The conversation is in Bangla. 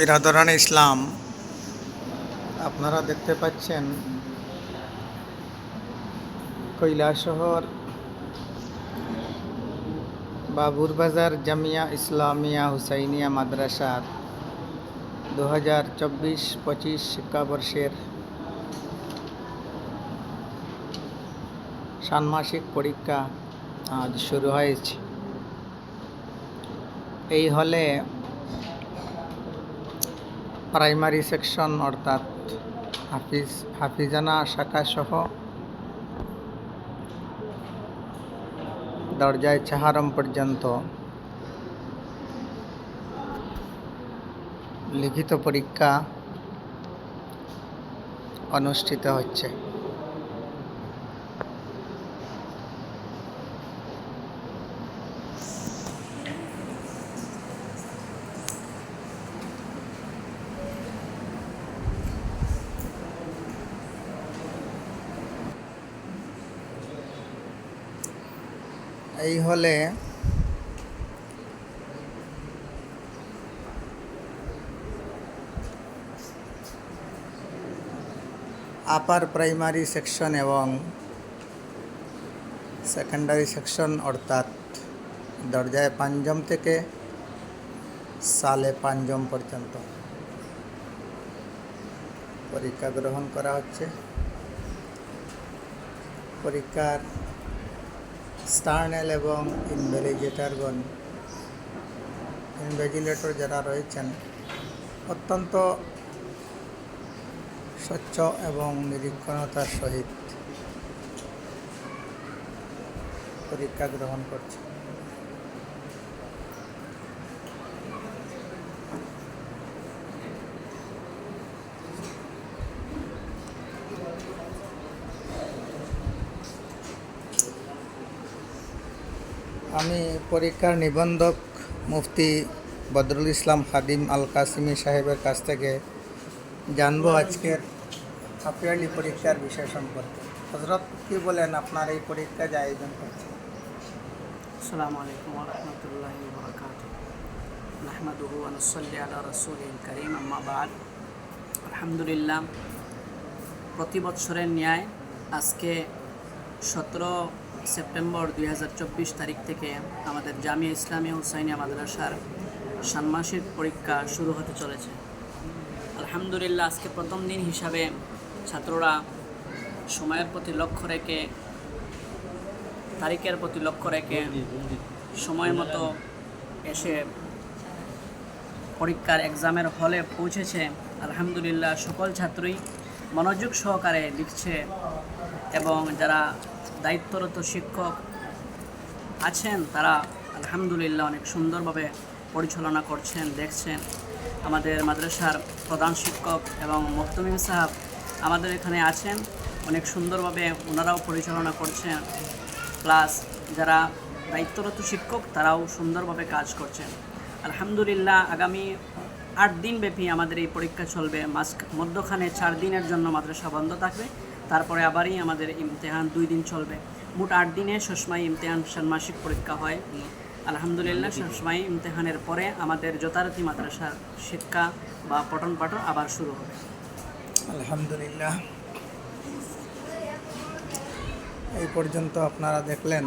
বিরাদরান ইসলাম। আপনারা দেখতে পাচ্ছেন কৈলাসহর বাবুরবাজার জামিয়া ইসলামিয়া হুসাইনিয়া মাদ্রাসার দু হাজার চব্বিশ পঁচিশ শিক্ষাবর্ষের ষান্মাসিক পরীক্ষা আজ শুরু হয়েছে। এই হলে প্রাইমারি সেকশন অর্থাৎ হাফিজ হাফিজানা শাখাসহ দরজায় চাহারম পর্যন্ত লিখিত পরীক্ষা অনুষ্ঠিত হচ্ছে। এই হলে আপার প্রাইমারি সেকশন এবং সেকেন্ডারি সেকশন অর্থাৎ দরজায় পাঞ্জম থেকে সালে পাঞ্জম পর্যন্ত পরীক্ষা গ্রহণ করা হচ্ছে। পরীক্ষার স্টার্নেল এবং ইনভেলিগেটারগণ ইনভেজিলেটর যারা রয়েছেন অত্যন্ত স্বচ্ছ এবং নিরীক্ষণতার সহিত পরীক্ষা গ্রহণ করছে আমি পরীক্ষার নিবন্ধক মুফতি বদরুল ইসলাম হাদিম আল কাসিমি সাহেবের কাছ থেকে জানব আজকের হাফিয়ারলি পরীক্ষার বিষয় সম্পর্কে। হজরত কি বলেন আপনার এই পরীক্ষা যে আয়োজন করছে? আসসালামু আলাইকুম রহমতুল্লাহ বরকাত নাহমাদুহু আলা রসুল করিম আম্মাবাদ আলহামদুলিল্লাহ, প্রতি বছরের ন্যায় আজকে সতেরো সেপ্টেম্বর দুই চব্বিশ তারিখ থেকে আমাদের জামিয়া ইসলামী হুসাইনিয়া মাদ্রাসার ষান্মাসিক পরীক্ষা শুরু হতে চলেছে। আলহামদুলিল্লাহ, আজকে প্রথম দিন হিসাবে ছাত্ররা সময়ের প্রতি লক্ষ্য রেখে, তারিখের প্রতি লক্ষ্য রেখে সময় মতো এসে পরীক্ষার এক্সামের হলে পৌঁছেছে। আলহামদুলিল্লাহ, সকল ছাত্রই মনোযোগ সহকারে লিখছে এবং যারা দায়িত্বরত শিক্ষক আছেন, তারা আলহামদুলিল্লাহ অনেক সুন্দরভাবে পরিচালনা করছেন, দেখছেন। আমাদের মাদ্রাসার প্রধান শিক্ষক এবং মক্তমিম সাহাব আমাদের এখানে আছেন। অনেক সুন্দরভাবে ওনারাও পরিচালনা করছেন। প্লাস যারা দায়িত্বরত শিক্ষক, তারাও সুন্দরভাবে কাজ করছেন। আলহামদুলিল্লাহ, আগামী আট দিন ব্যাপী আমাদের এই পরীক্ষা চলবে। মাস মধ্যখানে চার দিনের জন্য মাদ্রাসা বন্ধ থাকবে। তারপরে আবারই আমাদের ইমতেহান দুই দিন চলবে। মোট আট দিনে সবসময় ইমতেহান ষান্মাসিক পরীক্ষা হয়। আলহামদুলিল্লাহ সবসময় ইমতেহানের পরে আমাদের যথারীতি মাদ্রাসার শিক্ষা বা পঠন পাঠন আবার শুরু হবে। আলহামদুলিল্লাহ। এই পর্যন্ত আপনারা দেখলেন।